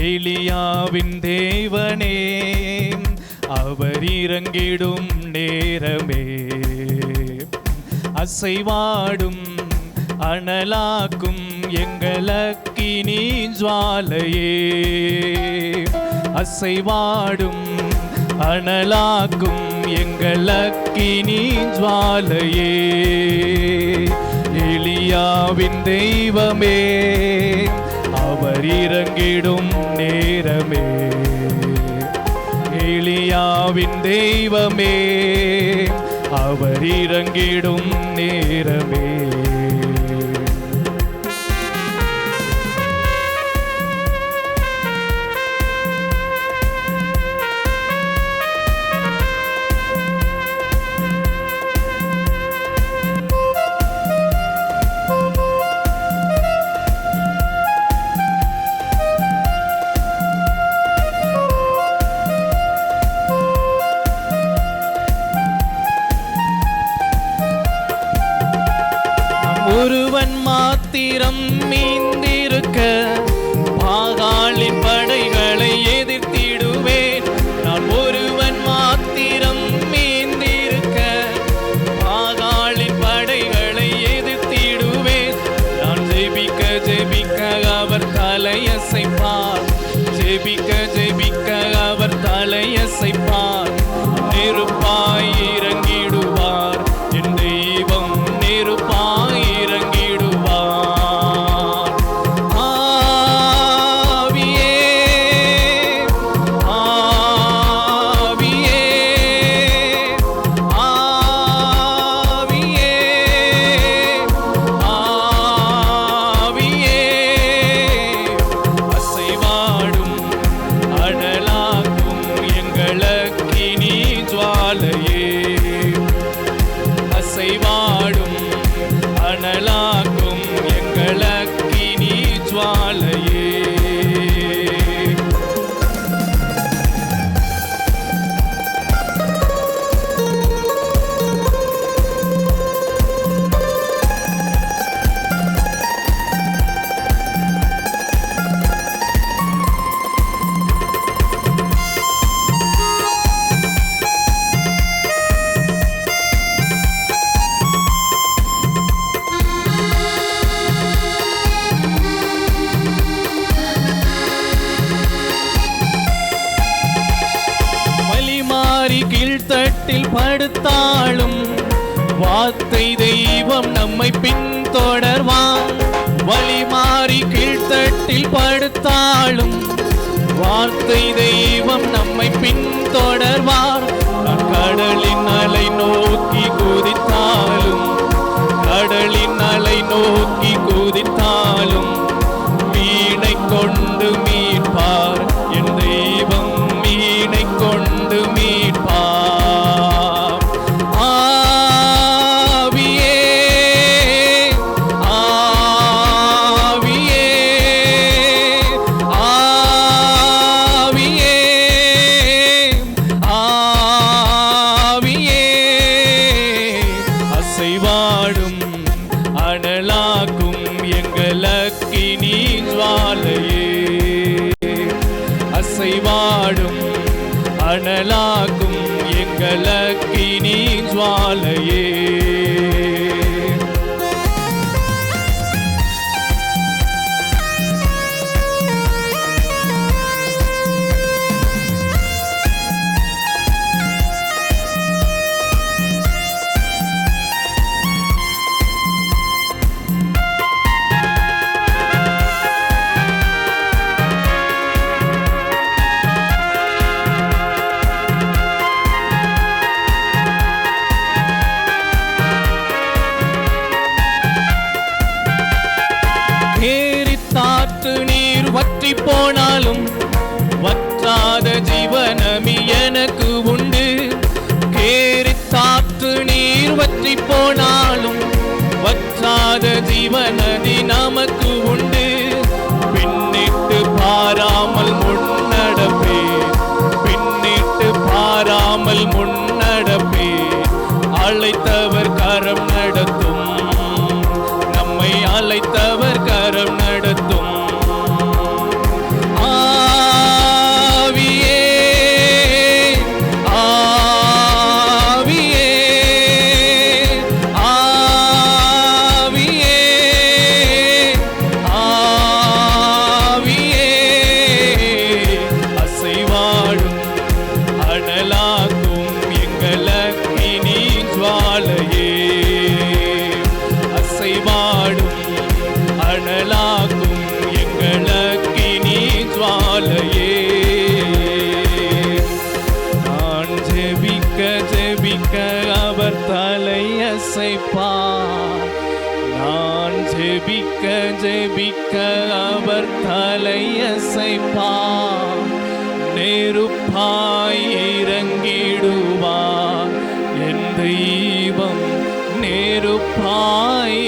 எலியாவின் தேவனே அவர் இறங்கிடும் நேரமே. அசைவாடும் அனலாக்கும் எங்களுக்கு நீ ஜுவாலையே. அசைவாடும் அனலாக்கும் எங்களுக்கு நீ ஜுவாலையே. எலியாவின் தெய்வமே அவர் இறங்கிடும் நேரமே. எளியாவின் தெய்வமே அவர் இறங்கிடும் நேரமே. தலையசைப்பார். ஜெபிக்க ஜெபிக்க அவர் தலையசைப்பார். கீழ்த்தட்டில் படுத்தாலும் வார்த்தை தெய்வம் நம்மை பின்தொடர்வான். வழி மாறி கீழ்த்தட்டில் படுத்தாலும் வார்த்தை தெய்வம் நம்மை பின்தொடர்வார். நான் கடலின் அலை நோக்கி குதித்தாலும் கடலின் அலை நோக்கி குதித்தாலும் அனலாக்கும் எங்களுக்கு நீ சுவாலையே வற்றாத ஜீவனதி நமக்கு உண்டு. பின்னிட்டு பாராமல் முன்னடப்பே. பின்னிட்டு பாராமல் முன்னடப்பே. அழைத்தவர் கரம் நடத்தும். நம்மை அழைத்தவர் காலையே நான் ஜெபிக்க ஜெபிக்க அவர் தலையசைப்பார் நான் ஜெபிக்க ஜெபிக்க அவர் தலையசைப்பார் நெருப்பாய் இறங்கிடுவார். என் தெய்வம் நெருப்பாய்